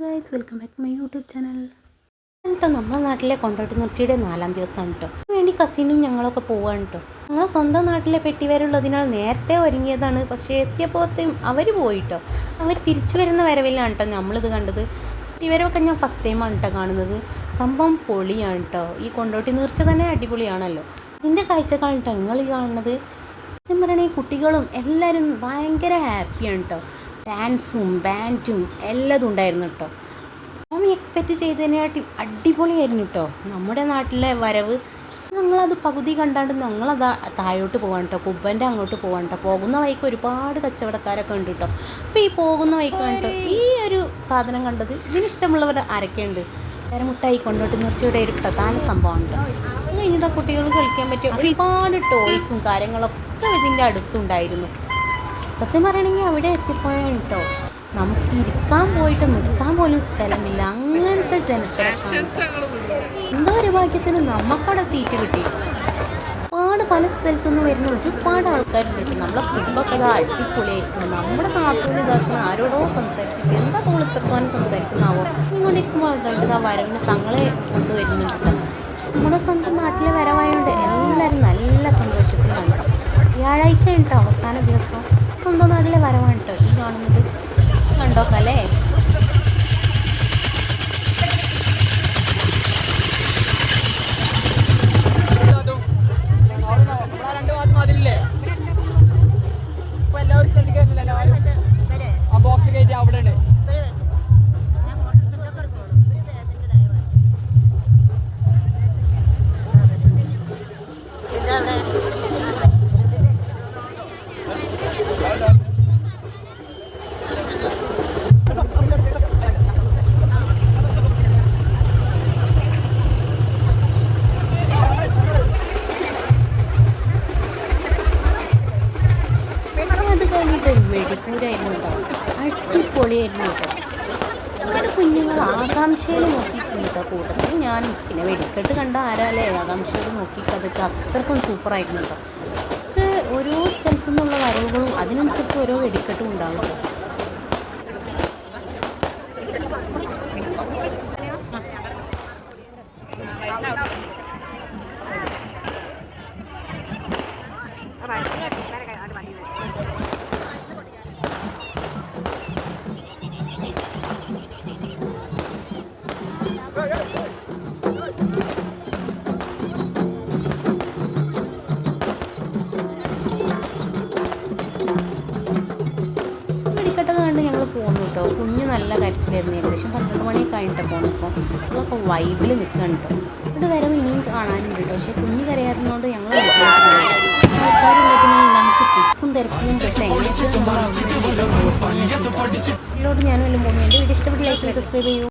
Guys welcome back to my YouTube channel കേട്ടോ നമ്മുടെ നാട്ടിലെ കൊണ്ടോട്ടി നിർച്ചയുടെ നാലാം ദിവസമാണ് കേട്ടോ വേണ്ടി കസിനും ഞങ്ങളൊക്കെ പോവാണ് കേട്ടോ ഞങ്ങളെ സ്വന്തം നാട്ടിലെ പെട്ടിവരുള്ളതിനാൽ നേരത്തെ ഒരുങ്ങിയതാണ്. പക്ഷേ എത്തിയപ്പോഴത്തേയും അവർ പോയിട്ടോ അവർ തിരിച്ചു വരുന്ന വരവിലാണ് കേട്ടോ നമ്മളിത് കണ്ടത്. പെട്ടിവരവൊക്കെ ഞാൻ ഫസ്റ്റ് ടൈമാണ് കേട്ടോ കാണുന്നത്. സംഭവം പൊളിയാണ് കേട്ടോ ഈ കൊണ്ടോട്ടി നീർച്ച തന്നെ അടിപൊളിയാണല്ലോ. ഇതിന്റെ കാഴ്ചക്കാണ് കേട്ടോ നിങ്ങൾ ഈ കാണുന്നത്. ഞാൻ പറയണേ കുട്ടികളും എല്ലാവരും ഭയങ്കര ഹാപ്പിയാണ് കേട്ടോ ഡാൻസും ബാൻഡും എല്ലാതും ഉണ്ടായിരുന്നു കേട്ടോ. ഞാൻ എക്സ്പെക്റ്റ് ചെയ്തതിനെക്കാട്ടി അടിപൊളിയായിരുന്നു കേട്ടോ. നമ്മുടെ നാട്ടിലെ വരവ്. ഞങ്ങളത് പകുതി കണ്ടാണ്ട് ഞങ്ങളത് താഴോട്ട് പോകാൻ കേട്ടോ. കുബ്ബന്റെ അങ്ങോട്ട് പോകാൻ കേട്ടോ. പോകുന്ന വഴിക്ക് ഒരുപാട് കച്ചവടക്കാരൊക്കെ ഉണ്ട് കേട്ടോ. അപ്പോൾ ഈ പോകുന്ന വഴിക്ക് കണ്ടോ ഈ ഒരു സാധനം കണ്ടത് ഇതിനിഷ്ടമുള്ളവർ ആരൊക്കെയുണ്ട്? മുട്ടായി കൊണ്ടോട്ട് നിർച്ചയുടെ ഒരു പ്രധാന സംഭവമാണ് കേട്ടോ. അത് കഴിഞ്ഞാൽ കുട്ടികൾ കളിക്കാൻ പറ്റിയ ഒരുപാട് ടോയ്സും കാര്യങ്ങളൊക്കെ ഇതിന്റെ അടുത്തുണ്ടായിരുന്നു. സത്യം പറയണമെങ്കിൽ അവിടെ എത്തിപ്പോഴാണ് കേട്ടോ നമുക്ക് ഇരിക്കാൻ പോയിട്ട് നിൽക്കാൻ പോലും സ്ഥലമില്ല. അങ്ങനത്തെ ജനത്തിരക്കാണ് എന്തോ ഒരു ഭാഗ്യത്തിന് നമുക്കവിടെ സീറ്റ് കിട്ടി. ഒരുപാട് പല സ്ഥലത്തു നിന്ന് വരുന്ന ഒരുപാട് ആൾക്കാരുണ്ട്. കേട്ടോ നമ്മളെ കുടുംബമൊക്കെ അത് അടിപൊളിയായിരിക്കും നമ്മുടെ നാട്ടിൽ ഇതാക്കുന്ന ആരോടോ സംസാരിച്ചിട്ട് എന്താ നമ്മൾ ഇത്രത്തോനെ സംസാരിക്കുന്നാവോ? ഇങ്ങോട്ടിരിക്കുമ്പോൾ രണ്ട് ആ വരവിന് തങ്ങളെ കൊണ്ടുവരുന്നുണ്ട്. നമ്മുടെ സ്വന്തം നാട്ടിലെ വരവായതുകൊണ്ട് എല്ലാവരും നല്ല സന്തോഷത്തിലാണ്. വ്യാഴാഴ്ച കഴിഞ്ഞിട്ട് അവസാന ദിവസം സ്വന്തം നാട്ടിലെ വരവാണ് കേട്ടോ ഈ കാണുന്നത്. കണ്ടോക്കല്ലേ? ഒരു വെടിപ്പൂരായിരുന്നു കേട്ടോ അടിപൊളിയായിരുന്നു കേട്ടോ നമ്മുടെ കുഞ്ഞുങ്ങൾ ആകാംക്ഷയിൽ നോക്കിയിട്ടുണ്ട് കേട്ടോ കൂട്ടത്തിൽ? ഞാൻ പിന്നെ വെടിക്കെട്ട് കണ്ട ആരാലേ ആകാംക്ഷയോട് നോക്കിയിട്ട് അതൊക്കെ അത്രക്കും സൂപ്പറായിരുന്നു കേട്ടോ ഓരോ സ്ഥലത്തു നിന്നുള്ള വരവുകളും അതിനനുസരിച്ച് ഓരോ വെടിക്കെട്ടും ഉണ്ടാവും. കേട്ടോ വെടിക്കെട്ടൊക്കെ കേട്ടോ കുഞ്ഞ് നല്ല കരച്ചിലായിരുന്നു ഏകദേശം പന്ത്രണ്ട് മണി കഴിഞ്ഞിട്ട് പോന്നപ്പോൾ അതൊക്കെ വൈബിൽ നിൽക്കുകയാണ് കേട്ടോ ഇവിടെ വരവ് ഇനിയും കാണാനുണ്ട് കേട്ടോ പക്ഷേ കുഞ്ഞ് കരയാറുന്നതുകൊണ്ട് ഞങ്ങൾ നമുക്ക് തിക്കും തിരക്കിലും പെട്ട് വീട്ടിലോട്ട് ഞാനും എല്ലാം പോകുന്നു എന്റെ വീഡിയോ ഇഷ്ടപ്പെട്ട് ലൈക്ക് സബ്സ്ക്രൈബ് ചെയ്യൂ